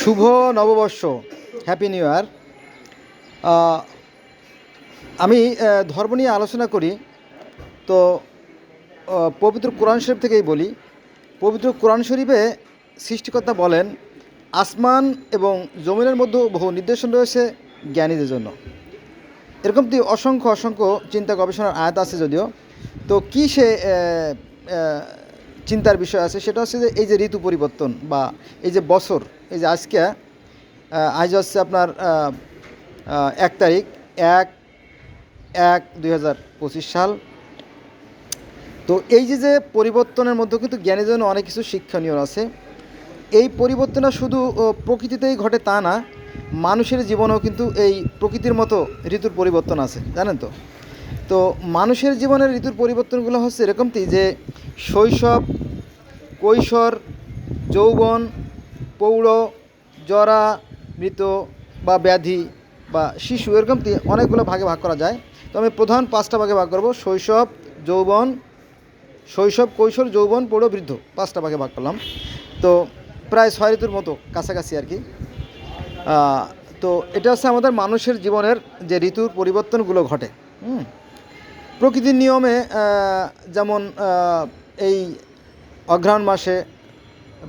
শুভ নববর্ষ happy new year আমি ধর্ম নিয়ে আলোচনা করি, তো পবিত্র কোরআন শরীফ থেকেই বলি। পবিত্র কোরআন শরীফে সৃষ্টিকর্তা বলেন, আসমান এবং জমিনের মধ্যে বহু নির্দেশন রয়েছে জ্ঞানীদের জন্য। এরকম তো অসংখ্য অসংখ্য চিন্তা গবেষণার আয়াত আছে যদিও। তো কী সে চিন্তার বিষয় আছে, সেটা হচ্ছে যে এই যে ঋতু পরিবর্তন বা এই যে বছর, এই যে আজকে আজ হচ্ছে আপনার এক তারিখ, এক এক দুই সাল। তো এই যে যে পরিবর্তনের মধ্যে কিন্তু জ্ঞানের জন্য অনেক কিছু শিক্ষণীয় আছে। এই পরিবর্তনটা শুধু প্রকৃতিতেই ঘটে তা না, মানুষের জীবনেও কিন্তু এই প্রকৃতির মতো ঋতুর পরিবর্তন আছে, জানেন তো? তো মানুষের জীবনের ঋতুর পরিবর্তনগুলো হচ্ছে এরকমটি যে শৈশব, কৈশোর, যৌবন পৌঢ় জরা, মৃত বা ব্যাধি বা শিশু এরকমটি অনেকগুলো ভাগে ভাগ করা যায়। তো আমি প্রধান পাঁচটা ভাগে ভাগ করব। শৈশব, যৌবন, শৈশব, কৈশোর, যৌবন পৌঢ় বৃদ্ধ পাঁচটা ভাগে ভাগ করলাম। তো প্রায় ছয় ঋতুর মতো কাছাকাছি আর কি। তো এটা হচ্ছে আমাদের মানুষের জীবনের যে ঋতুর পরিবর্তনগুলো ঘটে। হুম? প্রকৃতির নিয়মে যেমন এই অঘ্রাণ মাসে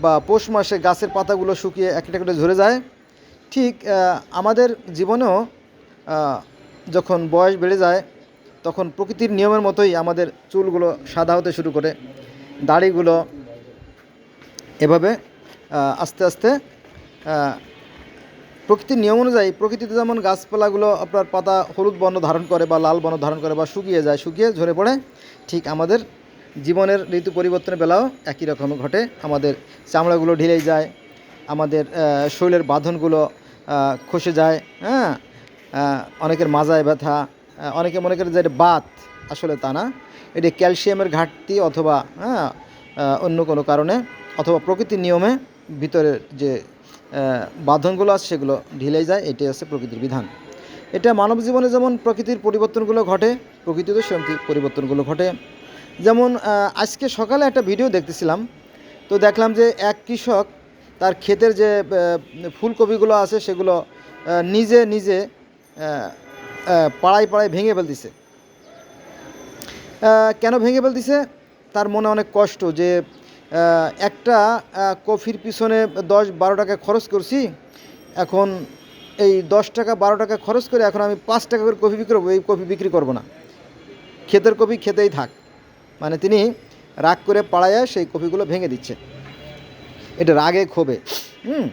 বা পৌষ মাসে গাছের পাতাগুলো শুকিয়ে একটা করে ঝরে যায়, ঠিক আমাদের জীবনেও যখন বয়স বেড়ে যায়, তখন প্রকৃতির নিয়মের মতোই আমাদের চুলগুলো সাদা হতে শুরু করে, দাড়িগুলো এভাবে আস্তে আস্তে প্রকৃতির নিয়ম অনুযায়ী প্রকৃতিতে যেমন গাছপালাগুলো আপনার পাতা হলুদ বর্ণ ধারণ করে বা লাল বর্ণ ধারণ করে বা শুকিয়ে যায়, শুকিয়ে ঝরে পড়ে, ঠিক আমাদের জীবনের ঋতু পরিবর্তনের বেলাও একই রকম ঘটে। আমাদের চামড়াগুলো ঢিলেই যায়, আমাদের শরীরের বাঁধনগুলো খসে যায় হ্যাঁ? অনেকের মাজায় ব্যথা অনেকে মনে করে যে এটা বাত, আসলে তা না। এটি ক্যালসিয়ামের ঘাটতি অথবা হ্যাঁ অন্য কোনো কারণে অথবা প্রকৃতির নিয়মে ভিতরের যে বাঁধনগুলো আছে সেগুলো ঢিলে যায়, এটাই হচ্ছে প্রকৃতির বিধান। এটা মানব জীবনে যেমন প্রকৃতির পরিবর্তনগুলো ঘটে, প্রকৃতিতে সেমতি পরিবর্তনগুলো ঘটে। যেমন আজকে সকালে একটা ভিডিও দেখতেছিলাম, তো দেখলাম যে এক কৃষক তার ক্ষেতের যে ফুলকপিগুলো আছে সেগুলো নিজে নিজে পাড়ায় পাড়ায় ভেঙে ফেলতেছে। কেন ভেঙে ফেলতেছে? তার মনে অনেক কষ্ট যে একটা কফির পিছনে দশ বারো টাকা খরচ করছি। এখন এই দশ টাকা বারো টাকা খরচ করে এখন আমি পাঁচ টাকা করে কফি বিক্রি করব, এই কফি বিক্রি করব না। ক্ষেতের কফি খেতেই থাক। মানে তিনি রাগ করে পাড়ায় সেই কফিগুলো ভেঙে দিচ্ছে। এটা রাগে ক্ষোভে। হুম।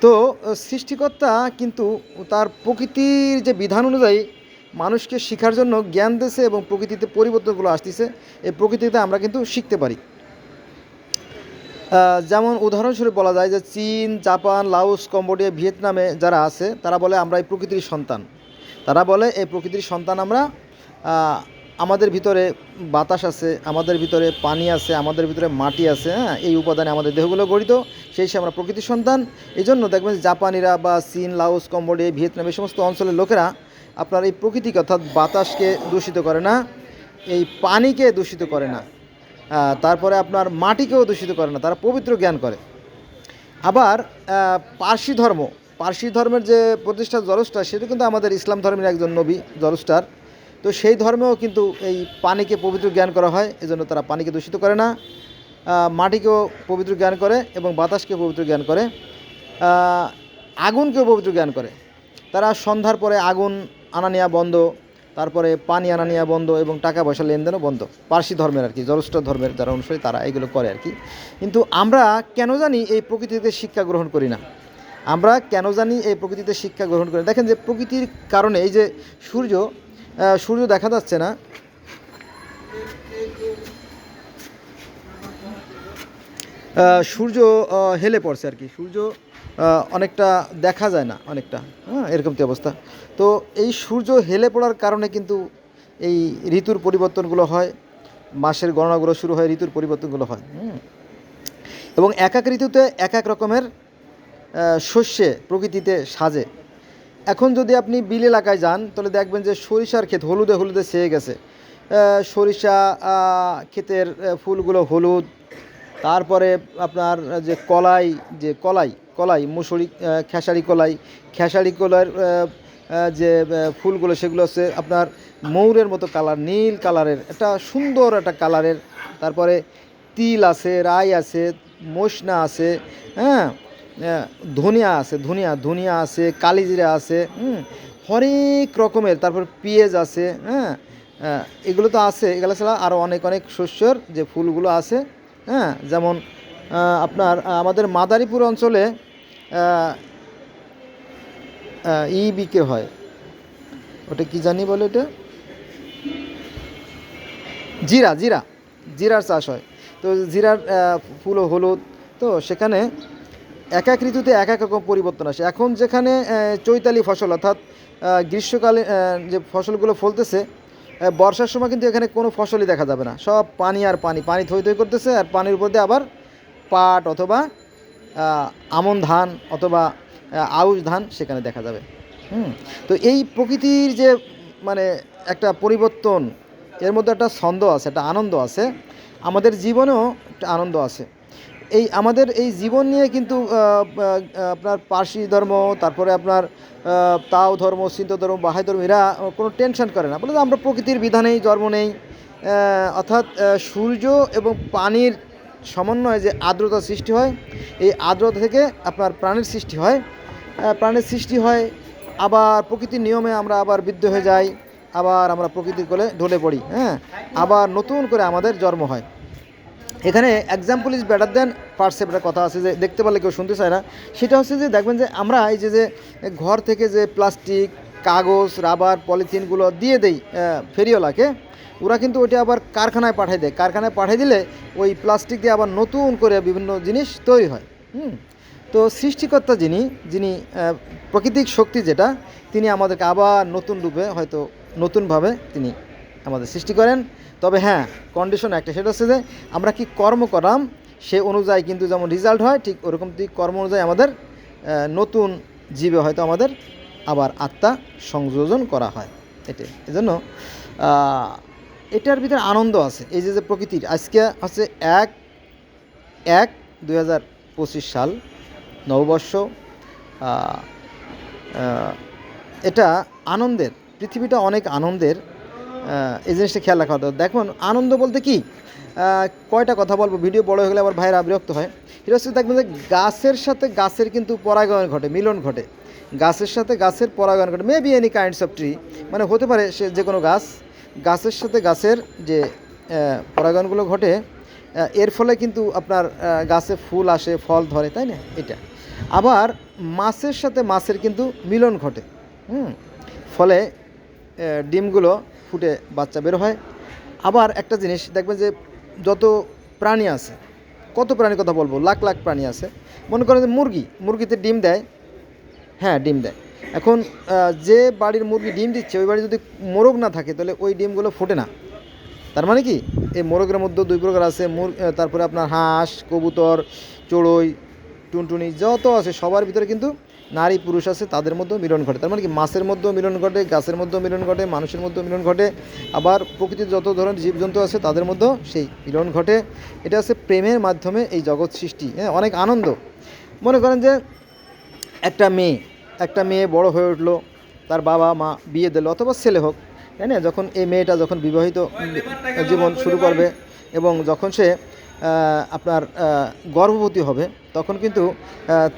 তো, সৃষ্টিকর্তা কিন্তু তার প্রকৃতির যে বিধান অনুযায়ী মানুষকে শেখার জন্য জ্ঞান দিয়েছে এবং প্রকৃতিতে পরিবর্তনগুলো আসতেছে। এই প্রকৃতিতে আমরা কিন্তু শিখতে পারি। যেমন উদাহরণস্বরূপ বলা যায় যে চীন, জাপান, লাওস, কম্বোডিয়া, ভিয়েতনামে যারা আছে, তারা বলে আমরা এই প্রকৃতির সন্তান। তারা বলে এই প্রকৃতির সন্তান আমরা আমাদের ভিতরে বাতাস আছে, আমাদের ভিতরে পানি আছে, আমাদের ভিতরে মাটি আছে হ্যাঁ এই উপাদানে আমাদের দেহগুলো গঠিত, সেই হিসেবে আমরা প্রকৃতির সন্তান। এই জন্য দেখবেন জাপানিরা বা চীন, লাওস, কম্বোডিয়া, ভিয়েতনাম, এই সমস্ত অঞ্চলের লোকেরা আপনার এই প্রকৃতিকে অর্থাৎ বাতাসকে দূষিত করে না, এই পানিকে দূষিত করে না। তারপরে আপনার মাটিকেও দূষিত করে না, তারা পবিত্র জ্ঞান করে। আবার পার্সি ধর্ম, পার্সি ধর্মের যে প্রতিষ্ঠা জরস্টার সেটা কিন্তু আমাদের ইসলাম ধর্মের একজন নবী জরস্টার তো সেই ধর্মেও কিন্তু এই পানিকে পবিত্র জ্ঞান করা হয়, এজন্য তারা পানিকে দূষিত করে না মাটিকেও পবিত্র জ্ঞান করে এবং বাতাসকে পবিত্র জ্ঞান করে আগুনকেও পবিত্র জ্ঞান করে। তারা সন্ধ্যার পরে আগুন আনা নেওয়া বন্ধ তারপরে পানি আনা নেওয়া বন্ধ এবং টাকা পয়সা লেনদেনও বন্ধ। পার্সি ধর্মের আর কি জরস্ট ধর্মের যারা অনুসারী তারা এগুলো করে আর কি। কিন্তু আমরা কেন জানি এই প্রকৃতিতে শিক্ষা গ্রহণ করি না? আমরা কেন জানি এই প্রকৃতিতে শিক্ষা গ্রহণ করি দেখেন যে প্রকৃতির কারণে এই যে সূর্য সূর্য দেখা যাচ্ছে না। সূর্য হেলে পড়ছে আর কি। সূর্য অনেকটা দেখা যায় না, অনেকটা। হ্যাঁ এরকম তো অবস্থা। তো এই সূর্য হেলে পড়ার কারণে কিন্তু এই ঋতুর পরিবর্তনগুলো হয়, মাসের গণনাগুলো শুরু হয়, ঋতুর পরিবর্তনগুলো হয়। এবং এক এক ঋতুতে এক এক রকমের শস্যে, প্রকৃতিতে সাজে। এখন যদি আপনি বিল এলাকায় যান, তাহলে দেখবেন যে সরিষার ক্ষেত হলুদে হলুদে ছেয়ে গেছে। সরিষা ক্ষেতের ফুলগুলো হলুদ তারপরে আপনার যে কলাই যে কলাই কলাই মুসুরি খেসারি কলাই খেসারি আহ, যে ফুলগুলো সেগুলো হচ্ছে আপনার ময়ূরের মতো কালার নীল কালারের একটা সুন্দর একটা কালারের। তারপরে তিল আছে রাই আছে মশনা আছে হ্যাঁ ধনিয়া আছে ধনিয়া ধনিয়া আছে কালিজিরা আছে হুম হরেক রকমের। তারপর পেঁয়াজ আছে হ্যাঁ এগুলো তো আছে এগুলো ছাড়া আরও অনেক অনেক শস্যর যে ফুলগুলো আছে হ্যাঁ যেমন আপনার আমাদের মাদারীপুর অঞ্চলে ই বিকে হয়। ওটা কি জানি বলে এটা? জিরা জিরা, জিরার চাষ হয়। তো জিরার ফুল হলুদ, তো সেখানে এক এক ঋতুতে এক এক রকম পরিবর্তন আসে। এখন যেখানে চৈতালি ফসল, অর্থাৎ গ্রীষ্মকালে যে ফসলগুলো ফলতেছে বর্ষার সময় কিন্তু এখানে কোনো ফসলই দেখা যাবে না। সব পানি আর পানি পানি থই থই করতেছে, আর পানির উপর দিয়ে আবার পাট অথবা আমন ধান অথবা আউশ ধান সেখানে দেখা যাবে। হুম, তো এই প্রকৃতির যে মানে একটা পরিবর্তন, এর মধ্যে একটা ছন্দ আছে, একটা আনন্দ আছে। আমাদের জীবনেও একটা আনন্দ আছে। এই আমাদের এই জীবন নিয়ে কিন্তু আপনার পার্সি ধর্ম, তারপরে আপনার তাও ধর্ম সিন্ত ধর্ম, বাহাই ধর্ম, এরা কোনো টেনশন করে না। বলে আমরা প্রকৃতির বিধানেই জন্ম নেই। অর্থাৎ সূর্য এবং পানির সমন্বয়ে যে আর্দ্রতা সৃষ্টি হয়, এই আর্দ্রতা থেকে আপনার প্রাণের সৃষ্টি হয়। প্রাণের সৃষ্টি হয়, আবার প্রকৃতির নিয়মে আমরা আবার বিদ্ধ হয়ে যাই, আবার আমরা প্রকৃতির কোলে ঢলে পড়ি হ্যাঁ? আবার নতুন করে আমাদের জন্ম হয়। এখানে এক্সাম্পল ইজ বেটার দেন পার্সেপ্টের কথা আছে যে দেখতে পারলে কেউ শুনতে চায় না। সেটা হচ্ছে যে দেখবেন যে আমরা এই যে যে ঘর থেকে যে প্লাস্টিক কাগজ রাবার পলিথিনগুলো দিয়ে দেই ফেরিওয়ালাকে, ওরা কিন্তু ওইটা আবার কারখানায় পাঠিয়ে দেয়। কারখানায় পাঠিয়ে দিলে ওই প্লাস্টিক দিয়ে আবার নতুন করে বিভিন্ন জিনিস তৈরি হয়। হুম? তো সৃষ্টিকর্তা যিনি যিনি প্রাকৃতিক শক্তি যেটা, তিনি আমাদেরকে আবার নতুন রূপে হয়তো নতুনভাবে তিনি আমাদের সৃষ্টি করেন। তবে হ্যাঁ কন্ডিশন একটা, সেটা হচ্ছে যে আমরা কি কর্ম করাম, সে অনুযায়ী কিন্তু যেমন রেজাল্ট হয়, ঠিক ওরকম কর্ম অনুযায়ী আমাদের নতুন জীবে হয়তো আমাদের আবার আত্মা সংযোজন করা হয়। এটাই। এজন্য এটার ভিতরে আনন্দ আছে। এই যে যে প্রকৃতির, আজকে হচ্ছে এক এক দুই সাল, নববর্ষ এটা আনন্দের, পৃথিবীটা অনেক আনন্দের এই জিনিসটা খেয়াল রাখা দরকার। দেখুন, আনন্দ বলতে কি? কয়টা কথা বলব, ভিডিও বড় হয়ে গেলে আবার ভাইরা বিরক্ত হয়। এটা হচ্ছে দেখবেন যে গাছের সাথে গাছের কিন্তু পরাগায়ন ঘটে, মিলন ঘটে। গাছের সাথে গাছের পরাগায়ন ঘটে maybe any kinds of tree মানে হতে পারে সে যে কোনো গাছ। গাছের সাথে গাছের যে পরাগায়নগুলো ঘটে এর ফলে কিন্তু আপনার গাছে ফুল আসে, ফল ধরে, তাই না? এটা। আবার মাছের সাথে মাছের কিন্তু মিলন ঘটে, হুম? ফলে ডিমগুলো ফুটে বাচ্চা বের হয়। আবার একটা জিনিস, দেখবেন যে যত প্রাণী আছে, কত প্রাণীর কথা বলব? লাখ লাখ প্রাণী আছে। মনে করেন যে মুরগি, মুরগিতে ডিম দেয়। হ্যাঁ ডিম দেয়। এখন যে বাড়ির মুরগি ডিম দিচ্ছে, ওই বাড়ি যদি মোরগ না থাকে, তাহলে ওই ডিমগুলো ফোটে না। তার মানে কি? এই মোরগের মধ্যে দুই প্রকার আছে। মুর তারপরে আপনার হাঁস, কবুতর, চড়ুই টুনটুনি যত আছে, সবার ভিতরে কিন্তু নারী পুরুষ আছে, তাদের মধ্যেও মিলন ঘটে। তার মানে কি, মাছের মধ্যেও মিলন ঘটে, গাছের মধ্যেও মিলন ঘটে, মানুষের মধ্যেও মিলন ঘটে। আবার প্রকৃতির যত ধরনের জীবজন্তু আছে, তাদের মধ্যেও সেই মিলন ঘটে। এটা হচ্ছে প্রেমের মাধ্যমে এই জগৎ সৃষ্টি হ্যাঁ? অনেক আনন্দ। মনে করেন যে, একটা মেয়ে একটা মেয়ে বড় হয়ে উঠল, তার বাবা মা বিয়ে দিল, অথবা ছেলে হোক, তাই না? যখন এই মেয়েটা যখন বিবাহিত জীবন শুরু করবে, এবং যখন সে আপনার গর্ভবতী হবে, তখন কিন্তু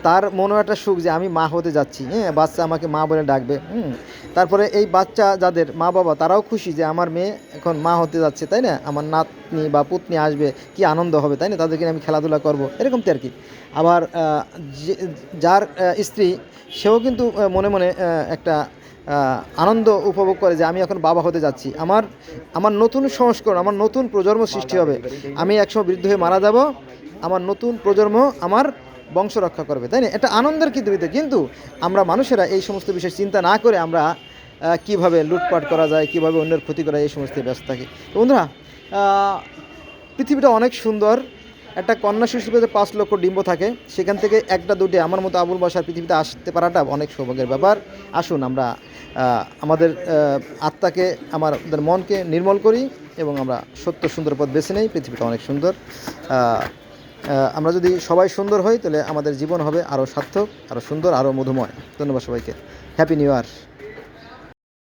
তার মনেও একটা সুখ যে আমি মা হতে যাচ্ছি হ্যাঁ বাচ্চা আমাকে মা বলে ডাকবে, হুম। তারপরে এই বাচ্চা যাদের মা বাবা, তারাও খুশি যে আমার মেয়ে এখন মা হতে যাচ্ছে, তাই না? আমার নাতনি বা পুতনি আসবে, কি আনন্দ হবে, তাই না? তাদেরকে আমি খেলাধুলা করব, এরকম তো আর কি। আবার যার স্ত্রী, সেও কিন্তু মনে মনে একটা আনন্দ উপভোগ করে যে আমি এখন বাবা হতে যাচ্ছি। আমার আমার নতুন সংস্করণ, আমার নতুন প্রজন্ম সৃষ্টি হবে। আমি একসময় বৃদ্ধ হয়ে মারা যাব। আমার নতুন প্রজন্ম আমার বংশ রক্ষা করবে, তাই না? এটা আনন্দের কিন্তু কিন্তু আমরা মানুষেরা এই সমস্ত বিষয় চিন্তা না করে আমরা কীভাবে লুটপাট করা যায়, কীভাবে অন্যের ক্ষতি করা যায়, এই সমস্ত ব্যস্ত থাকি। বন্ধুরা পৃথিবীটা অনেক সুন্দর। একটা কন্যা শিশুতে পাঁচ লক্ষ ডিম্ব থাকে, সেখান থেকে একটা দুটি আমার মতো আবুল বাসার পৃথিবীতে আসতে পারাটা অনেক সৌভাগ্যের ব্যাপার। আসুন আমরা আমাদের আত্মাকে, আমাদের মনকে নির্মল করি এবং আমরা সত্য সুন্দর পথ বেছে নেই, পৃথিবীটা অনেক সুন্দর। আমরা যদি সবাই সুন্দর হই, তাহলে আমাদের জীবন হবে আরও সার্থক আরও সুন্দর আরও মধুময়। ধন্যবাদ সবাইকে। Happy new year